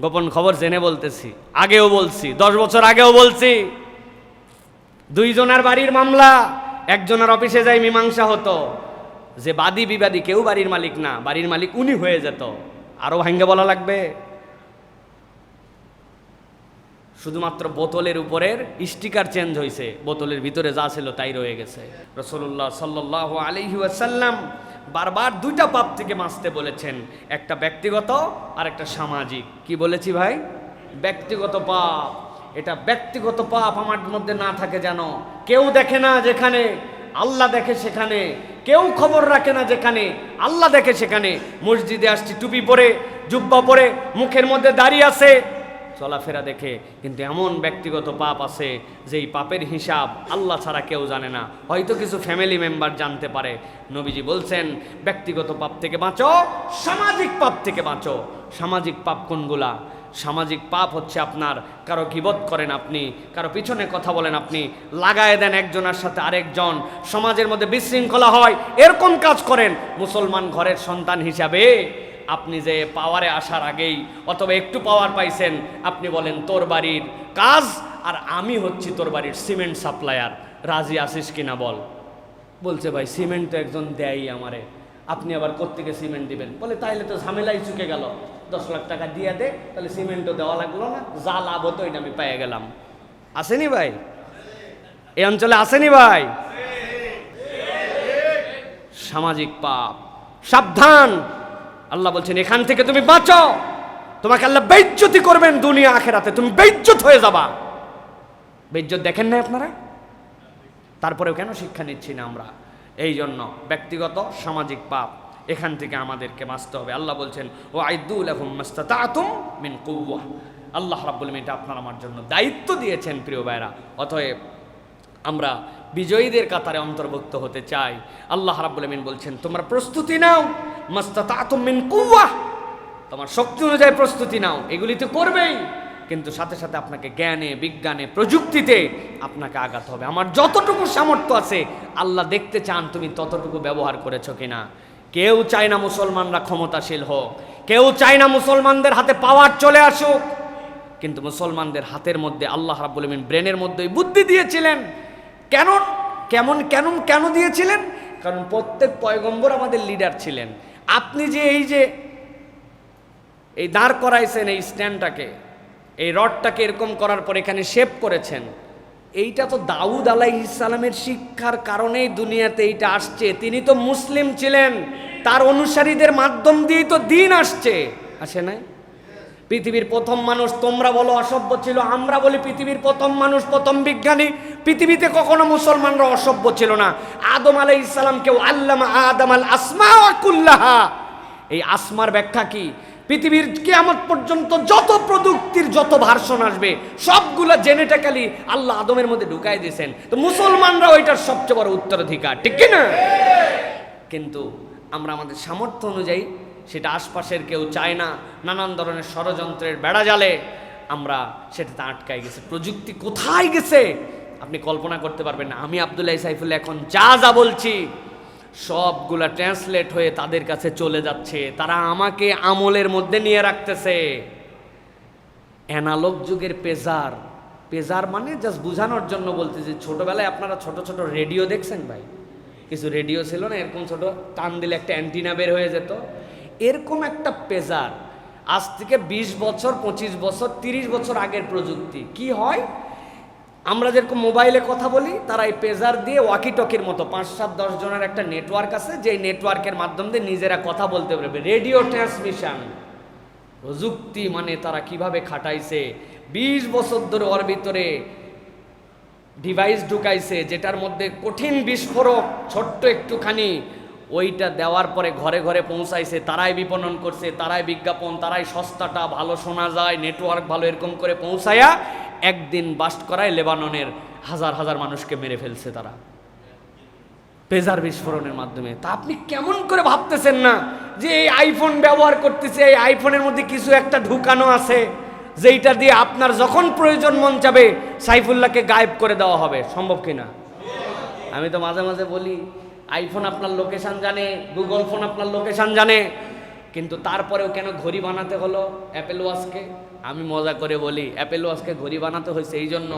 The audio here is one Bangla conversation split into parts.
গোপন খবর জেনে বলতেছি। আগেও বলছি, দশ বছর আগেও বলছি। দুইজনের বাড়ির মামলা, একজনের অফিসে যাই মীমাংসা হতো। যে বাদী বিবাদী কেউ বাড়ির মালিক না, বাড়ির মালিক উনি হয়ে যেত। আরও ভাঙ্গে বলা লাগবে। শুধুমাত্র বোতলের উপরের স্টিকার চেঞ্জ হয়েছে বোতলের ভিতরে যা ছিল তাই রয়ে গেছে। রসল্লাহ সাল্লাহ আলহি ওয়াসাল্লাম বারবার দুইটা পাপ থেকে বাঁচতে বলেছেন। একটা ব্যক্তিগত আর একটা সামাজিক। কি বলেছি ভাই? ব্যক্তিগত পাপ। এটা ব্যক্তিগত পাপ আমার মধ্যে না থাকে যেন। কেউ দেখে না যেখানে, আল্লাহ দেখে সেখানে। কেউ খবর রাখে না যেখানে, আল্লাহ দেখে সেখানে। মসজিদে আসছি, টুপি পরে, জুব্বা পরে, মুখের মধ্যে দাঁড়িয়ে আছে। চলাফেরা দেখে কিন্তু এমন ব্যক্তিগত পাপ আছে যেই পাপের হিসাব আল্লাহ ছাড়া কেউ জানে না। হয়তো কিছু ফ্যামিলি মেম্বার জানতে পারে। নবীজি বলছেন, ব্যক্তিগত পাপ থেকে বাঁচো, সামাজিক পাপ থেকে বাঁচো। সামাজিক পাপ কোনগুলা? সামাজিক পাপ হচ্ছে আপনার, কারও গিবত করেন আপনি, কারও পিছনে কথা বলেন আপনি, লাগায় দেন একজনের সাথে আরেকজন, সমাজের মধ্যে বিশৃঙ্খলা হয়, এরকম কাজ করেন। মুসলমান ঘরের সন্তান হিসাবে আপনি যে পাওয়ারে আসার আগেই অথবা একটু পাওয়ার পাইছেন, আপনি বলেন, তোর বাড়ির কাজ আর আমি হচ্ছি তোর বাড়ির সিমেন্ট সাপ্লায়ার রাজি আসিস কিনা বল? বলছে, ভাই সিমেন্ট তো একজন দেয়ই আমারে। আপনি আবার কোত্থেকে সিমেন্ট দিবেন? বলে, তাইলে তো ঝামেলাই চুকে গেল। দশ লাখ টাকা দিয়ে দে, তাহলে সিমেন্টও দেওয়া লাগল না। যা লাভ হতো এটা আমি পেয়ে গেলাম। আসেনি ভাই? এই অঞ্চলে আসেনি ভাই? সামাজিক পাপ, সাবধান। আল্লাহ বলছেন, এখান থেকে তুমি বাঁচো। তোমাকে আল্লাহ বেজ্জতি করবেন দুনিয়া, আখেরাতে। তুমি বেজ্জত হয়ে যাবা। বেজ্জত দেখেন না আপনারা? তারপরেও কেন শিক্ষা নিচ্ছি না আমরা? এই জন্য ব্যক্তিগত, সামাজিক পাপ এখান থেকে আমাদেরকে বাঁচতে হবে। আল্লাহ বলছেন ও আইদুল মিন কুওয়া। আল্লাহ রাব্বুল এটা আপনার আমার জন্য দায়িত্ব দিয়েছেন, প্রিয় ভাইরা অতএব আমরা বিজয়ীদের কাতারে অন্তর্ভুক্ত হতে চাই। আল্লাহ রাব্বুল বলছেন, তোমরা প্রস্তুতি নাও। মিন কুওয়া। তোমার শক্তি অনুযায়ী প্রস্তুতি নাও। এগুলি তো করবেই। কিন্তু সাথে সাথে আপনাকে জ্ঞানে, বিজ্ঞানে, প্রযুক্তিতে আপনাকে আঘাত হবে। আমার যতটুকু সামর্থ্য আছে, আল্লাহ দেখতে চান তুমি ততটুকু ব্যবহার করেছ কিনা। কেউ চায় না মুসলমানরা ক্ষমতাশীল হোক। কেউ চায় না মুসলমানদের হাতে পাওয়ার চলে আসুক। কিন্তু মুসলমানদের হাতের মধ্যে আল্লাহ রাব্বুল আমিন ব্রেনের মধ্যে বুদ্ধি দিয়েছিলেন। কেন কেমন কেন কেন দিয়েছিলেন? কারণ প্রত্যেক পয়গম্বর আমাদের লিডার ছিলেন। আপনি যে এই যে এই দাঁড় করাইছেন এই স্ট্যান্ডটাকে, এই রডটাকে এরকম করার পর এখানে শেপ করেছেন, এইটা তো দাউদ আলাহ ইসলামের শিক্ষার কারণেই দুনিয়াতে এইটা আসছে। তিনি তো মুসলিম ছিলেন, তার অনুসারীদের মাধ্যম দিয়েই তো দিন আসছে। আসে নাই? পৃথিবীর প্রথম মানুষ তোমরা বলো, অসভ্য ছিল, আমরা বলি পৃথিবীর প্রথম মানুষ, প্রথম বিজ্ঞানী। পৃথিবীতে কখনো মুসলমানরা অসভ্য ছিল না। আদম আলাই ইসলামকেও আল্লামা আদম আল আসমা কুল্লাহা। এই আসমার ব্যাখ্যা কি? পৃথিবীর কেয়ামত পর্যন্ত যত প্রযুক্তির যত ভার্সন আসবে, সবগুলো জেনেটিক্যালি আল্লাহ আদমের মধ্যে ঢুকাই দিয়েছেন। তো মুসলমানরা ওইটার সবচেয়ে বড় উত্তরাধিকার, ঠিক কি না? কিন্তু আমরা আমাদের সামর্থ্য অনুযায়ী সেটা আশপাশের কেউ চায় না, নানান ধরনের ষড়যন্ত্রের বেড়া জালে আমরা সেটাতে আটকাই গেছে। প্রযুক্তি কোথায় গেছে? আপনি কল্পনা করতে পারবেন না। আমি আবদুল্লাহ সাইফুল্লাহ এখন যা যা বলছি, সবগুলা ট্রান্সলেট হয়ে তাদের কাছে চলে যাচ্ছে। তারা আমাকে আমলের মধ্যে নিয়ে রাখতেছে। অ্যানালগ যুগের পেজার। পেজার মানে জাস্ট বোঝানোর জন্য বলতে যে ছোটবেলায় আপনারা ছোট ছোট রেডিও দেখছেন ভাই? কিছু রেডিও ছিল না, এরকম ছোট টান দিলে একটা অ্যান্টিনা বের হয়ে যেত। এরকম একটা পেজার। আজ থেকে ২০ বছর, পঁচিশ বছর ৩০ বছর আগের প্রযুক্তি। কি হয়? আমরা যেরকম মোবাইলে কথা বলি, তারা এই পেজার দিয়ে ওয়াকি টকির মতো, পাঁচ, সাত, দশ জনের একটা নেটওয়ার্ক আছে, যে নেটওয়ার্কের মাধ্যম দিয়ে নিজেরা কথা বলতে পারবে। রেডিও ট্রান্সমিশন প্রযুক্তি মানে তারা কীভাবে খাটাইছে? বিশ বছর ধরে ওর ভিতরে ডিভাইস ঢুকাইছে, যেটার মধ্যে কঠিন বিস্ফোরক, ছোট্ট একটুখানি ওইটা দেওয়ার পরে ঘরে ঘরে পৌঁছাইছে, তারাই বিপণন করছে, তারাই বিজ্ঞাপন, তারাই সস্তাটা ভালো শোনা যায় নেটওয়ার্ক ভালো এরকম করে পৌঁছায়া একদিন বাস্ট করায় লেবাননের হাজার হাজার মানুষকে মেরে ফেলছে তারা। পেজার বিস্ফোরণের মাধ্যমে। তা আপনি কেমন করে ভাবতেছেন না যে এই আইফোন ব্যবহার করতেছে, এই আইফোনের মধ্যে কিছু একটা ঢুকানো আছে, যেইটা দিয়ে আপনার যখন প্রয়োজন মন চাবে, সাইফুল্লাহকে গায়েব করে দেওয়া হবে, সম্ভব কিনা আমি তো মাঝে মাঝে বলি আইফোন আপনার লোকেশান জানে, গুগল ফোন আপনার লোকেশান জানে, কিন্তু তারপরেও কেন ঘড়ি বানাতে হলো অ্যাপেল ওয়াচকে? আমি মজা করে বলি, অ্যাপেল ওয়াশকে ঘড়ি বানাতে হয়েছে এই জন্য।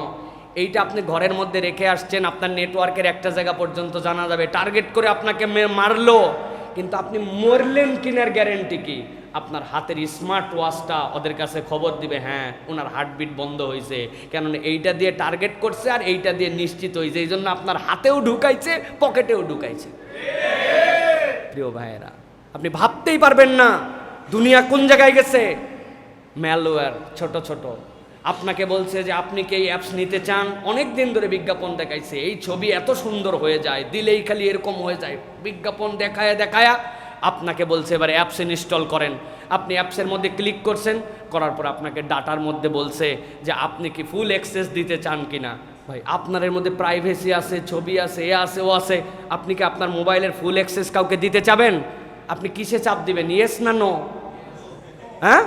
এইটা আপনি ঘরের মধ্যে রেখে আসছেন, আপনার নেটওয়ার্কের একটা জায়গা পর্যন্ত জানা যাবে। টার্গেট করে আপনাকে মারলো, কিন্তু আপনি মরলেন কিনার গ্যারেন্টি কি? আপনার হাতের স্মার্ট ওয়াচটা ওদের কাছে খবর দিবে হ্যাঁ ওনার হার্টবিট বন্ধ হয়েছে কেননা এইটা দিয়ে টার্গেট করছে আর এইটা দিয়ে নিশ্চিত হয়েছে এই জন্য আপনার হাতেও ঢুকাইছে পকেটেও ঢুকাইছে। প্রিয় ভাইয়েরা, আপনি ভাবতেই পারবেন না দুনিয়া কোন জায়গায় গেছে। ম্যালওয়্যার ছোট ছোট। আপনাকে বলছে যে, আপনি কি এই অ্যাপস নিতে চান? অনেক দিন ধরে বিজ্ঞাপন দেখাইছে। এই ছবি এত সুন্দর হয়ে যায়, দিলেই খালি এরকম হয়ে যায়। বিজ্ঞাপন দেখায়, দেখায়া আপনাকে বলছে, এবার অ্যাপস ইনস্টল করেন। আপনি অ্যাপসের মধ্যে ক্লিক করছেন, করার পর আপনাকে ডাটার মধ্যে বলছে যে, আপনি কি ফুল অ্যাক্সেস দিতে চান কিনা ভাই, আপনার এর মধ্যে প্রাইভেসি আছে, ছবি আছে, এ আছে, ও আছে। আপনি কি আপনার মোবাইলের ফুল অ্যাক্সেস কাউকে দিতে চাবেন? আপনি কিসে চাপ দিবেন? ইয়েস না নো হ্যাঁ?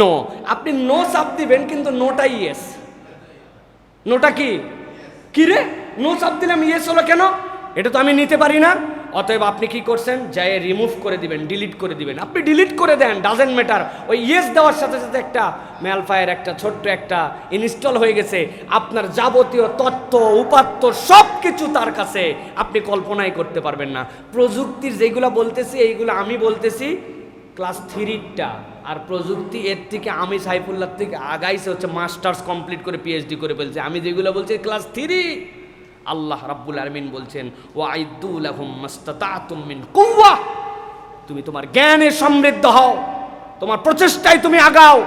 নো আপনি নো চাপ দিবেন, কিন্তু নোটাই ইয়েস নোটা কি? কি রে? নো চাপ দিলাম ইয়েস হলো কেন? এটা তো আমি নিতে পারি না। অতএব আপনি কি করছেন? যাই রিমুভ করে দিবেন ডিলিট করে দিবেন। আপনি ডিলিট করে দেন ডাজেন্ট ম্যাটার ওই ইয়েস দেওয়ার সাথে সাথে একটা ম্যালফায়ার একটা ছোট্ট একটা ইনস্টল হয়ে গেছে। আপনার যাবতীয় তথ্য উপাত্ত সব কিছু তার কাছে। আপনি কল্পনাই করতে পারবেন না। প্রযুক্তির যেগুলো বলতেছি, এইগুলো আমি বলতেছি ক্লাস থ্রিটা। আর প্রযুক্তি এর থেকে আমি সাইফুল্লাহ থেকে আগাইছে হচ্ছে মাস্টার্স কমপ্লিট করে পিএইচডি করে ফেলছে। আমি যেগুলো বলছি ক্লাস থ্রি। আল্লাহ রাব্বুল আলমিন বলছেন ও আইদুল আহম কুওয়া। তুমি তোমার জ্ঞানে সমৃদ্ধ হও, তোমার প্রচেষ্টায় তুমি আগাও।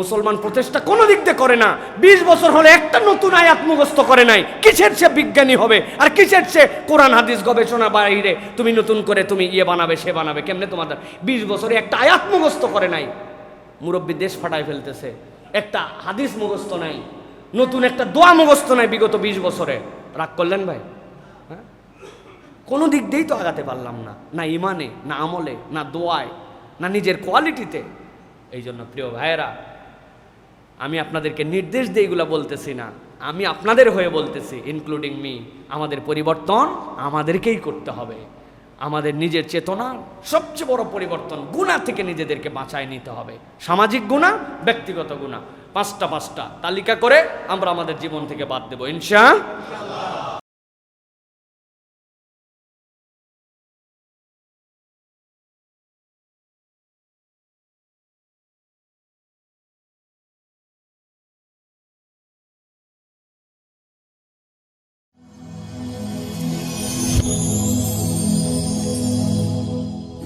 মুসলমান প্রচেষ্টা কোনো দিক দিয়ে করে না। বিশ বছর হলে একটা নতুন আয়াত মুখস্থ করে নাই। কিসের সে বিজ্ঞানী হবে? আর কিসের সে কোরআন, হাদিস, গবেষণা বাইরে? তুমি নতুন করে তুমি ইয়ে বানাবে, সে বানাবে, কেমনে তোমাদের বিশ বছরে একটা আয়াত মুখস্থ করে নাই। মুরব্বী দেশ ফাটায় ফেলতেছে। একটা হাদিস মুখস্থ নাই। নতুন একটা দোয়া মুখস্থ নাই বিগত বিশ বছরে। রাগ করলেন ভাই? হ্যাঁ? কোনো দিক দিয়েই তো আগাতে পারলাম না। না ইমানে, না আমলে, না দোয়ায়, না নিজের কোয়ালিটিতে। এই জন্য প্রিয় ভাইয়েরা, আমি আপনাদেরকে নির্দেশ দিয়ে এগুলো বলতেছি না। আমি আপনাদের হয়ে বলতেছি ইনক্লুডিং মি আমাদের পরিবর্তন আমাদেরকেই করতে হবে। আমাদের নিজের চেতনা সবচেয়ে বড় পরিবর্তন গুণা থেকে নিজেদেরকে বাঁচায় নিতে হবে। সামাজিক গুণা, ব্যক্তিগত গুণা। পাঁচটা পাঁচটা তালিকা করে আমরা আমাদের জীবন থেকে বাদ দেবো। ইনশা